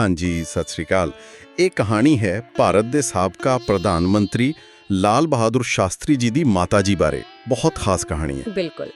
ਹਾਂਜੀ ਸਤਿ ਸ੍ਰੀ ਅਕਾਲ। ਇਹ ਕਹਾਣੀ ਹੈ ਭਾਰਤ ਦੇ ਸਾਬਕਾ ਪ੍ਰਧਾਨ ਮੰਤਰੀ ਲਾਲ ਬਹਾਦੁਰ ਸ਼ਾਸਤਰੀ ਜੀ ਦੀ ਮਾਤਾ ਜੀ ਬਾਰੇ। ਬਹੁਤ ਖਾਸ ਕਹਾਣੀ ਹੈ। ਬਿਲਕੁਲ।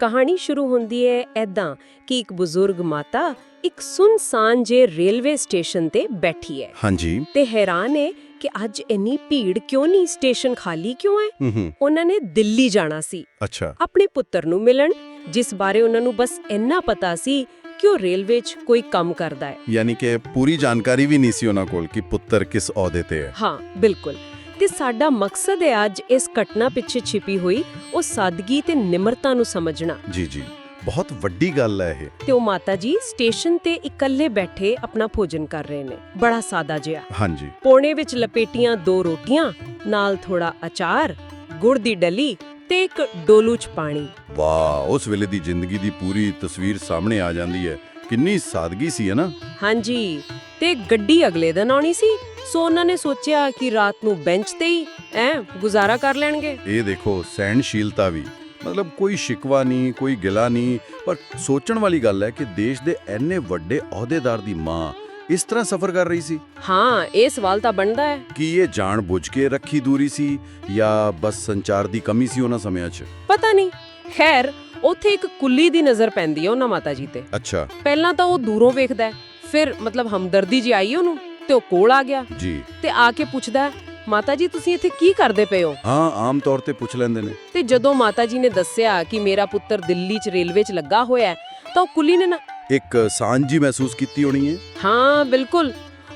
ਕਹਾਣੀ ਸ਼ੁਰੂ ਹੁੰਦੀ ਹੈ ਐਦਾਂ ਕਿ ਇੱਕ ਬਜ਼ੁਰਗ ਮਾਤਾ ਇੱਕ ਸੁਨਸਾਨ ਜੇ ਰੇਲਵੇ ਸਟੇਸ਼ਨ ਤੇ ਬੈਠੀ ਹੈ। ਹਾਂਜੀ। ਤੇ ਹੈਰਾਨ ਹੈ ਕਿ ਅੱਜ ਇੰਨੀ ਭੀੜ ਕਿਉਂ ਨਹੀਂ ਸਟੇਸ਼ਨ ਖਾਲੀ ਕਿਉਂ ਹੈ। ਉਹਨਾਂ ਨੇ ਦਿੱਲੀ ਜਾਣਾ ਸੀ। ਅੱਛਾ। ਆਪਣੇ ਪੁੱਤਰ ਨੂੰ ਮਿਲਣ ਜਿਸ ਬਾਰੇ ਉਹਨਾਂ ਨੂੰ ਬਸ ਇੰਨਾ ਪਤਾ ਸੀ ਕਿ ਉਹ ਰੇਲਵੇ 'ਚ ਕੋਈ ਕੰਮ ਕਰਦਾ ਹੈ? ਯਾਨੀ ਕਿ ਪੂਰੀ ਜਾਣਕਾਰੀ ਵੀ ਨਹੀਂ ਸੀ ਉਹਨਾਂ ਕੋਲ ਕਿ ਪੁੱਤਰ ਕਿਸ ਅਹੁਦੇ ਤੇ ਹੈ। ਹਾਂ ਬਿਲਕੁਲ। ਤੇ ਸਾਡਾ ਮਕਸਦ ਹੈ ਅੱਜ ਇਸ ਘਟਨਾ ਪਿੱਛੇ ਛਿਪੀ ਹੋਈ ਉਹ ਸਾਦਗੀ ਤੇ ਨਿਮਰਤਾ ਨੂੰ ਸਮਝਣਾ। ਜੀ ਜੀ। ਬਹੁਤ ਵੱਡੀ ਗੱਲ ਹੈ ਇਹ। ਤੇ ਉਹ ਮਾਤਾ ਜੀ ਸਟੇਸ਼ਨ ਤੇ ਇਕੱਲੇ ਬੈਠੇ ਆਪਣਾ ਭੋਜਨ ਕਰ ਰਹੇ ਨੇ। ਬੜਾ ਸਾਦਾ ਜਿਹਾ। ਹਾਂਜੀ। ਪੋਣੇ ਵਿੱਚ ਲਪੇਟੀਆਂ ਦੋ ਰੋਟੀਆਂ ਨਾਲ ਥੋੜਾ ਅਚਾਰ ਗੁੜ ਦੀ ਡਲੀ ਤੇ ਇੱਕ ਡੋਲੂ ਚ ਪਾਣੀ। ਵਾਹ ਉਸ ਵੇਲੇ ਦੀ ਜ਼ਿੰਦਗੀ ਦੀ ਪੂਰੀ ਤਸਵੀਰ ਸਾਹਮਣੇ ਆ ਜਾਂਦੀ ਹੈ। ਕਿੰਨੀ ਸਾਦਗੀ ਸੀ ਹੈ ਨਾ? ਹਾਂਜੀ ਤੇ ਗੱਡੀ ਅਗਲੇ ਦਿਨ ਆਉਣੀ ਸੀ ਸੋ ਉਹਨਾਂ ਨੇ ਸੋਚਿਆ ਕਿ ਰਾਤ ਨੂੰ ਬੈਂਚ ਤੇ ਹੀ ਐ ਗੁਜ਼ਾਰਾ ਕਰ ਲੈਣਗੇ। ਇਹ ਦੇਖੋ ਸਹਿਣਸ਼ੀਲਤਾ ਵੀ। ਮਤਲਬ ਕੋਈ ਸ਼ਿਕਵਾ ਨਹੀਂ ਕੋਈ ਗਿਲਾ ਨਹੀਂ ਪਰ ਸੋਚਣ ਵਾਲੀ ਗੱਲ ਹੈ ਕਿ ਦੇਸ਼ ਦੇ ਐਨੇ ਵੱਡੇ ਅਹੁਦੇਦਾਰ ਦੀ ਮਾਂ ਇਸ ਤਰ੍ਹਾਂ ਸਫ਼ਰ ਕਰ ਰਹੀ ਸੀ? ਹਾਂ ਇਹ ਸਵਾਲ ਤਾਂ ਬਣਦਾ ਹੈ। ਕੀ ਇਹ ਜਾਣ ਬੁੱਝ ਕੇ ਰੱਖੀ ਦੂਰੀ ਸੀ ਜਾਂ ਬਸ ਸੰਚਾਰ ਦੀ ਕਮੀ ਸੀ ਉਹਨਾਂ ਸਮਿਆਂ 'ਚ? ਪਤਾ ਨਹੀਂ। ਖੈਰ ਉੱਥੇ ਇੱਕ ਕੁੱਲੀ ਦੀ ਨਜ਼ਰ ਪੈਂਦੀ ਹੈ ਉਹਨਾਂ ਮਾਤਾ ਜੀ ਤੇ। ਅੱਛਾ। ਪਹਿਲਾਂ ਤਾਂ ਉਹ ਦੂਰੋਂ ਵੇਖਦਾ ਹੈ ਫਿਰ ਮਤਲਬ ਹਮਦਰਦੀ ਜੀ ਆਈ ਉਹਨੂੰ ਤੇ ਉਹ ਕੋਲ ਆ ਗਿਆ। ਜੀ। ਤੇ ਆ ਕੇ ਪੁੱਛਦਾ ਹੈ, ਮਾਤਾ ਜੀ ਤੁਸੀਂ ਇੱਥੇ ਕੀ ਕਰਦੇ ਪਏ ਹੋ? ਹਾਂ ਆਮ ਤੌਰ ਤੇ ਪੁੱਛ ਲੈਂਦੇ ਨੇ। ਤੇ ਜਦੋਂ ਮਾਤਾ ਜੀ ਨੇ ਦੱਸਿਆ ਕਿ ਮੇਰਾ ਪੁੱਤਰ ਦਿੱਲੀ 'ਚ ਰੇਲਵੇ 'ਚ ਲੱਗਾ ਹੋਇਆ ਹੈ ਤਾਂ ਉਹ ਕੁਲੀ ਨੇ ਨਾ ਇੱਕ ਸਾਂਝੀ ਮਹਿਸੂਸ ਕੀਤੀ ਹੋਣੀ ਹੈ? ਹਾਂ ਬਿਲਕੁਲ।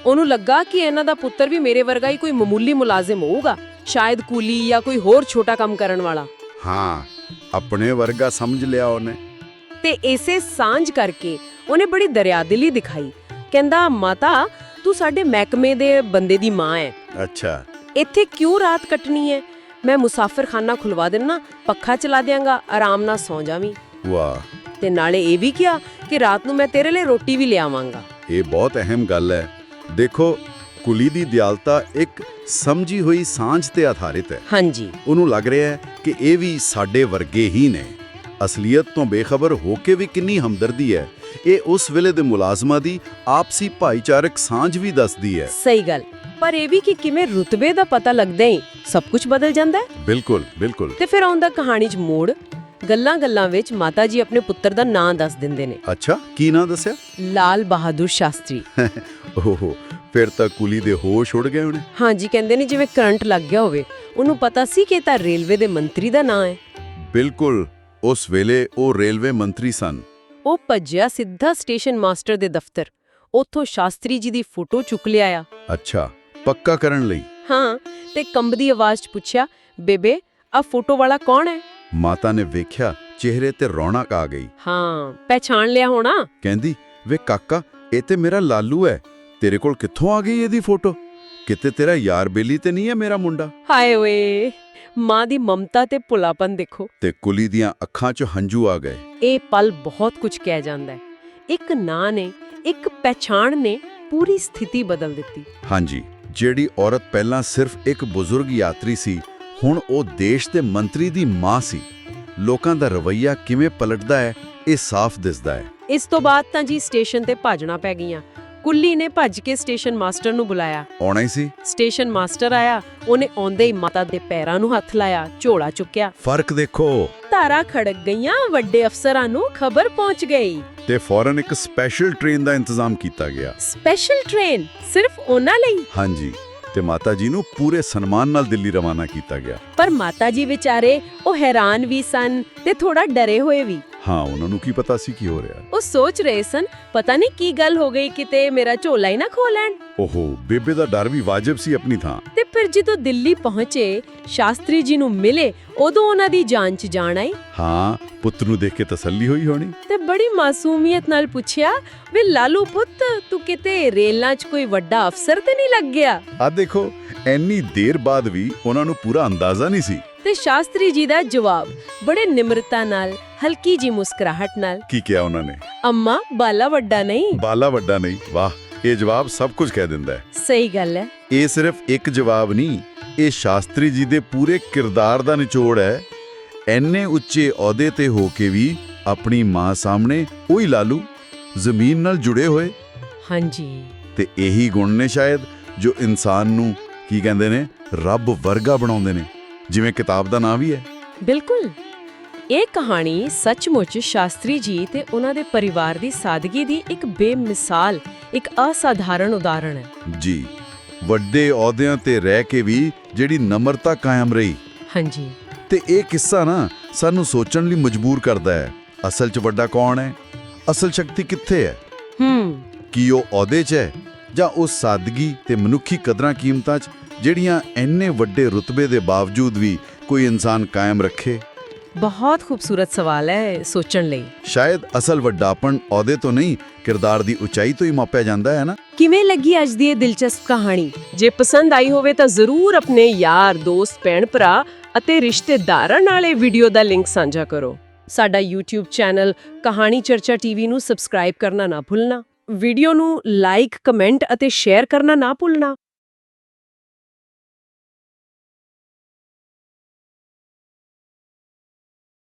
ਉਹਨੂੰ ਲੱਗਾ ਕਿ ਇਹਨਾਂ ਦਾ ਪੁੱਤਰ ਵੀ ਮੇਰੇ ਵਰਗਾ ਹੀ ਕੋਈ ਮਾਮੂਲੀ ਮੁਲਾਜ਼ਮ ਹੋਊਗਾ ਸ਼ਾਇਦ ਕੁਲੀ ਜਾਂ ਕੋਈ ਹੋਰ ਛੋਟਾ ਕੰਮ ਕਰਨ ਵਾਲਾ। ਹਾਂ ਆਪਣੇ ਵਰਗਾ ਸਮਝ ਲਿਆ ਉਹਨੇ। ਤੇ ਇਸੇ ਸਾਂਝ ਕਰਕੇ ਉਹਨੇ ਬੜੀ ਦਰਿਆਦਿਲੀ ਦਿਖਾਈ। ਕਹਿੰਦਾ ਮਾਤਾ ਤੂੰ ਸਾਡੇ ਮਹਿਕਮੇ ਦੇ ਬੰਦੇ ਦੀ ਮਾਂ ਹੈ ਅੱਛਾ। ਇੱਥੇ ਕਿਉਂ ਰਾਤ ਕੱਟਣੀ ਹੈ ਮੈਂ ਮੁਸਾਫਰਖਾਨਾ ਖੁਲਵਾ ਦੇਣਾ ਪੱਖਾ ਚਲਾ ਦਿਆਂਗਾ ਆਰਾਮ ਨਾਲ ਸੌਂ ਜਾਵੀਂ। ਵਾਹ। ਤੇ ਨਾਲੇ ਇਹ ਵੀ ਕਿਹਾ ਕਿ ਰਾਤ ਨੂੰ ਮੈਂ ਤੇਰੇ ਲਈ ਰੋਟੀ ਵੀ ਲਿਆਵਾਂਗਾ। ਇਹ ਬਹੁਤ ਅਹਿਮ ਗੱਲ ਹੈ। ਦੇਖੋ ਕੁਲੀ ਦੀ ਦਿਆਲਤਾ ਇੱਕ ਸਮਝੀ ਹੋਈ ਸਾਂਝ ਤੇ ਆਧਾਰਿਤ ਹੈ। ਹਾਂਜੀ। ਉਹਨੂੰ ਲੱਗ ਰਿਹਾ ਹੈ ਕਿ ਇਹ ਵੀ ਸਾਡੇ ਵਰਗੇ ਹੀ ਨੇ। ਅਸਲੀਅਤ ਤੋਂ ਬੇਖਬਰ ਹੋ ਕੇ ਵੀ ਕਿੰਨੀ ਹਮਦਰਦੀ ਹੈ। ਇਹ ਉਸ ਵੇਲੇ ਦੇ ਮੁਲਾਜ਼ਮਾਂ ਦੀ ਆਪਸੀ ਭਾਈਚਾਰਕ ਸਾਂਝ ਵੀ ਦੱਸਦੀ ਹੈ। ਸਹੀ ਗੱਲ। ਪਰ ਇਹ ਵੀ ਕਿ ਕਿਵੇਂ ਰੁਤਬੇ ਦਾ ਪਤਾ ਲੱਗਦਾ ਹੀ ਸਭ ਕੁਝ ਬਦਲ ਜਾਂਦਾ ਹੈ। ਬਿਲਕੁਲ ਬਿਲਕੁਲ। ਤੇ ਫਿਰ ਆਉਂਦਾ ਕਹਾਣੀ 'ਚ ਮੋੜ। ਗੱਲਾਂ-ਗੱਲਾਂ ਵਿੱਚ ਮਾਤਾ ਜੀ ਆਪਣੇ ਪੁੱਤਰ ਦਾ ਨਾਂ ਦੱਸ ਦਿੰਦੇ ਨੇ। ਅੱਛਾ ਕੀ ਨਾਂ ਦੱਸਿਆ? ਲਾਲ ਬਹਾਦੁਰ ਸ਼ਾਸਤਰੀ। ਓਹੋ ਫਿਰ ਤਾਂ ਕੁਲੀ ਦੇ ਹੋਸ਼ ਉੜ ਗਏ ਉਹਨੇ ਹਾਂਜੀ ਕਹਿੰਦੇ ਨੇ ਜਿਵੇਂ ਕਰੰਟ ਲੱਗ ਗਿਆ ਹੋਵੇ ਉਹਨੂੰ ਪਤਾ ਸੀ ਕਿ ਇਹ ਤਾਂ ਰੇਲਵੇ ਦੇ ਮੰਤਰੀ ਦਾ ਨਾਂ ਹੈ। ਬਿਲਕੁਲ ਉਸ ਵੇਲੇ ਉਹ ਰੇਲਵੇ ਮੰਤਰੀ ਸਨ। ਉਹ ਭੱਜਿਆ ਸਿੱਧਾ ਸਟੇਸ਼ਨ ਮਾਸਟਰ ਦੇ ਦਫ਼ਤਰ ਉੱਥੋਂ ਸ਼ਾਸਤਰੀ ਜੀ ਦੀ ਫੋਟੋ ਚੁੱਕ ਲਿਆਇਆ। ਅੱਛਾ ਪੱਕਾ ਕਰਨ ਲਈ। ਹਾਂ ਤੇ ਕੰਬਦੀ ਆਵਾਜ਼ 'ਚ ਪੁੱਛਿਆ ਬੇਬੇ ਆ ਫੋਟੋ ਵਾਲਾ ਕੌਣ ਹੈ? ਮਾਤਾ ਨੇ ਵੇਖਿਆ ਚਿਹਰੇ ਤੇ ਰੌਣਕ ਆ ਗਈ। ਹਾਂ ਪਹਿਚਾਣ ਲਿਆ ਹੋਣਾ? ਕਹਿੰਦੀ ਵੇ ਕਾਕਾ ਇਹ ਤੇ ਮੇਰਾ ਲਾਲੂ ਹੈ। ਤੇਰੇ ਕੋਲ ਕਿੱਥੋਂ ਆ ਗਈ ਇਹਦੀ ਫੋਟੋ? ਕਿਤੇ ਤੇਰਾ ਯਾਰ ਬੇਲੀ ਤੇ ਨਹੀਂ ਹੈ ਮੇਰਾ ਮੁੰਡਾ? ਹਾਏ ਓਏ ਮਾਂ ਦੀ ਮਮਤਾ ਤੇ ਭੁਲਾਪਨ ਦੇਖੋ। ਤੇ ਕੁਲੀ ਦੀਆਂ ਅੱਖਾਂ 'ਚ ਹੰਝੂ ਆ ਗਏ। ਇਹ ਪਲ ਬਹੁਤ ਕੁਝ ਕਹਿ ਜਾਂਦਾ ਹੈ। ਇੱਕ ਨਾਂ ਨੇ ਇੱਕ ਪਹਿਚਾਣ ਨੇ ਪੂਰੀ ਸਥਿਤੀ ਬਦਲ ਦਿੱਤੀ। ਹਾਂਜੀ ਜਿਹੜੀ ਔਰਤ ਪਹਿਲਾਂ ਸਿਰਫ ਇੱਕ ਬਜ਼ੁਰਗ ਯਾਤਰੀ ਸੀ ਹੁਣ ਉਹ ਦੇਸ਼ ਦੇ ਮੰਤਰੀ ਦੀ ਮਾਂ ਸੀ। ਲੋਕਾਂ ਦਾ ਰਵੱਈਆ ਕਿਵੇਂ ਪਲਟਦਾ ਹੈ ਇਹ ਸਾਫ਼ ਦਿਸਦਾ ਹੈ। ਇਸ ਤੋਂ ਬਾਅਦ ਤਾਂ ਜੀ ਸਟੇਸ਼ਨ ਤੇ ਭਾਜਣਾ ਪੈ ਗਈਆਂ। ਕੁੱਲੀ ਨੇ ਭੱਜ ਕੇ ਸਟੇਸ਼ਨ ਮਾਸਟਰ ਨੂੰ ਬੁਲਾਇਆ। ਆਉਣਾ ਹੀ ਸੀ। ਸਟੇਸ਼ਨ ਮਾਸਟਰ ਆਇਆ। ਉਹਨੇ ਆਉਂਦੇ ਹੀ ਮਾਤਾ ਦੇ ਪੈਰਾਂ ਨੂੰ ਹੱਥ ਲਾਇਆ ਝੋਲਾ ਚੁੱਕਿਆ। ਫ਼ਰਕ ਦੇਖੋ। ਧਾਰਾ ਖੜਕ ਗਈਆਂ ਵੱਡੇ ਅਫਸਰਾਂ ਨੂੰ ਖਬਰ ਪਹੁੰਚ ਗਈ। ਤੇ ਫੌਰਨ ਇੱਕ ਸਪੈਸ਼ਲ ਟ੍ਰੇਨ ਦਾ ਇੰਤਜ਼ਾਮ ਕੀਤਾ ਗਿਆ। ਸਪੈਸ਼ਲ ਟ੍ਰੇਨ ਸਿਰਫ ਉਹਨਾਂ ਲਈ? ਹਾਂਜੀ। ਤੇ ਮਾਤਾ ਜੀ ਨੂੰ ਪੂਰੇ ਸਨਮਾਨ ਨਾਲ ਦਿੱਲੀ ਰਵਾਨਾ ਕੀਤਾ ਗਿਆ। ਪਰ ਮਾਤਾ ਜੀ ਵਿਚਾਰੇ ਉਹ ਹੈਰਾਨ ਵੀ ਸਨ ਤੇ ਥੋੜਾ ਡਰੇ ਹੋਏ ਵੀ। ਹਾਂ ਉਹਨਾਂ ਨੂੰ ਕੀ ਪਤਾ ਸੀ ਕੀ ਹੋ ਰਿਹਾ ਉਹ ਸੋਚ ਰਹੇ ਸਨ ਪਤਾ ਨਹੀਂ ਕੀ ਗੱਲ ਹੋ ਗਈ ਕਿਤੇ ਮੇਰਾ ਝੋਲਾ ਹੀ ਨਾ ਖੋ ਲੈਣ। ਓਹੋ ਬੇਬੇ ਦਾ ਡਰ ਵੀ ਵਾਜਬ ਸੀ ਆਪਣੀ ਥਾਂ। ਤੇ ਫਿਰ ਜਦੋਂ ਦਿੱਲੀ ਪਹੁੰਚੇ ਸ਼ਾਸਤਰੀ ਜੀ ਨੂੰ ਮਿਲੇ ਉਦੋਂ ਉਹਨਾਂ ਦੀ ਜਾਨ ਚ ਜਾਣ ਆਈ। ਹਾਂ ਪੁੱਤ ਨੂੰ ਦੇਖ ਕੇ ਤਸੱਲੀ ਹੋਈ ਹੋਣੀ। ਤੇ ਬੜੀ ਮਾਸੂਮੀਅਤ ਨਾਲ ਪੁੱਛਿਆ ਵੇ ਲਾਲੂ ਪੁੱਤ ਤੂੰ ਕਿਤੇ ਰੇਲਾਂ 'ਚ ਕੋਈ ਵੱਡਾ ਅਫਸਰ ਤੇ ਨਹੀਂ ਲੱਗ ਗਿਆ? ਆ ਦੇਖੋ ਐਨੀ ਦੇਰ ਬਾਅਦ ਵੀ ਉਹਨਾਂ ਨੂੰ ਪੂਰਾ ਅੰਦਾਜ਼ਾ ਨਹੀਂ ਸੀ। ਤੇ ਸ਼ਾਸਤਰੀ ਜੀ ਦਾ ਜਵਾਬ ਬੜੇ ਨਿਮਰਤਾ ਨਾਲ ਹਲਕੀ ਜੀ ਮੁਸਕਰਾਹਟ ਨਾਲ ਕੀ ਕਿਹਾ ਉਹਨਾਂ ਨੇ? ਅੰਮਾ ਬਾਲਾ ਵੱਡਾ ਨਹੀਂ? ਬਾਲਾ ਵੱਡਾ ਨਹੀਂ? ਵਾਹ ਇਹ ਜਵਾਬ ਸਭ ਕੁਝ ਕਹਿ ਦਿੰਦਾ ਹੈ। ਸਹੀ ਗੱਲ ਹੈ। ਇਹ ਸਿਰਫ ਇੱਕ ਜਵਾਬ ਨਹੀਂ ਇਹ ਸ਼ਾਸਤਰੀ ਜੀ ਦੇ ਪੂਰੇ ਕਿਰਦਾਰ ਦਾ ਨਿਚੋੜ ਹੈ। ਐਨੇ ਉੱਚੇ ਅਹੁਦੇ ਤੇ ਹੋ ਕੇ ਵੀ ਆਪਣੀ ਮਾਂ ਸਾਹਮਣੇ ਉਹੀ ਲਾਲੂ ਜ਼ਮੀਨ ਨਾਲ ਜੁੜੇ ਹੋਏ। ਹਾਂਜੀ। ਤੇ ਇਹੀ ਗੁਣ ਨੇ ਸ਼ਾਇਦ ਜੋ ਇਨਸਾਨ ਨੂੰ ਕੀ ਕਹਿੰਦੇ ਨੇ ਰੱਬ ਵਰਗਾ ਬਣਾਉਂਦੇ ਨੇ। ਜਿਵੇਂ ਕਿਤਾਬ ਦਾ ਨਾਂ ਵੀ ਹੈ। ਬਿਲਕੁਲ। ਇਹ ਕਹਾਣੀ ਸੱਚਮੁੱਚ ਸ਼ਾਸਤਰੀ ਜੀ ਤੇ ਉਹਨਾਂ ਦੇ ਪਰਿਵਾਰ ਦੀ ਸਾਦਗੀ ਦੀ ਇੱਕ ਬੇਮਿਸਾਲ ਇੱਕ ਅਸਾਧਾਰਨ ਉਦਾਹਰਣ ਹੈ। ਜੀ ਵੱਡੇ ਅਹੁਦਿਆਂ ਤੇ ਰਹਿ ਕੇ ਵੀ ਜਿਹੜੀ ਨਮਰਤਾ ਕਾਇਮ ਰਹੀ। ਹਾਂਜੀ। ਤੇ ਇਹ ਕਿੱਸਾ ਨਾ ਸਾਨੂੰ ਸੋਚਣ ਲਈ ਮਜਬੂਰ ਕਰਦਾ ਹੈ। ਅਸਲ 'ਚ ਵੱਡਾ ਕੌਣ ਹੈ? ਅਸਲ ਸ਼ਕਤੀ ਕਿੱਥੇ ਹੈ? ਹੂੰ। ਕੀ ਉਹ ਅਹੁਦੇ 'ਚ ਹੈ? ਜਾਂ ਉਹ ਸਾਦਗੀ ਤੇ ਮਨੁੱਖੀ ਕਦਰਾਂ ਕੀਮਤਾਂ 'ਚ ਜਿਹੜੀਆਂ ਇੰਨੇ ਵੱਡੇ ਰੁਤਬੇ ਦੇ ਬਾਵਜੂਦ ਵੀ ਕੋਈ ਇਨਸਾਨ ਕਾਇਮ ਰੱਖੇ? ਬਹੁਤ ਖੂਬਸੂਰਤ ਸਵਾਲ ਹੈ ਸੋਚਣ ਲਈ। ਸ਼ਾਇਦ ਅਸਲ ਵੱਡਾਪਣ ਅਹੁਦੇ ਤੋਂ ਨਹੀਂ ਕਿਰਦਾਰ ਦੀ ਉਚਾਈ ਤੋਂ ਹੀ ਮਾਪਿਆ ਜਾਂਦਾ ਹੈ ਨਾ? ਕਿਵੇਂ ਲੱਗੀ ਅੱਜ ਦੀ ਇਹ ਦਿਲਚਸਪ ਕਹਾਣੀ? ਜੇ ਪਸੰਦ ਆਈ ਹੋਵੇ ਤਾਂ ਜ਼ਰੂਰ ਆਪਣੇ ਯਾਰ ਦੋਸਤ ਭੈਣ ਭਰਾ ਅਤੇ ਰਿਸ਼ਤੇਦਾਰਾਂ ਨਾਲ ਇਹ ਵੀਡੀਓ ਦਾ ਲਿੰਕ ਸਾਂਝਾ ਕਰੋ। ਸਾਡਾ YouTube ਚੈਨਲ ਕਹਾਣੀ ਚਰਚਾ ਟੀਵੀ ਨੂੰ ਸਬਸਕ੍ਰਾਈਬ ਕਰਨਾ ਨਾ ਭੁੱਲਣਾ। ਵੀਡੀਓ ਨੂੰ ਲਾਈਕ ਕਮੈਂਟ ਅਤੇ ਸ਼ੇਅਰ ਕਰਨਾ ਨਾ ਭੁੱਲਣਾ।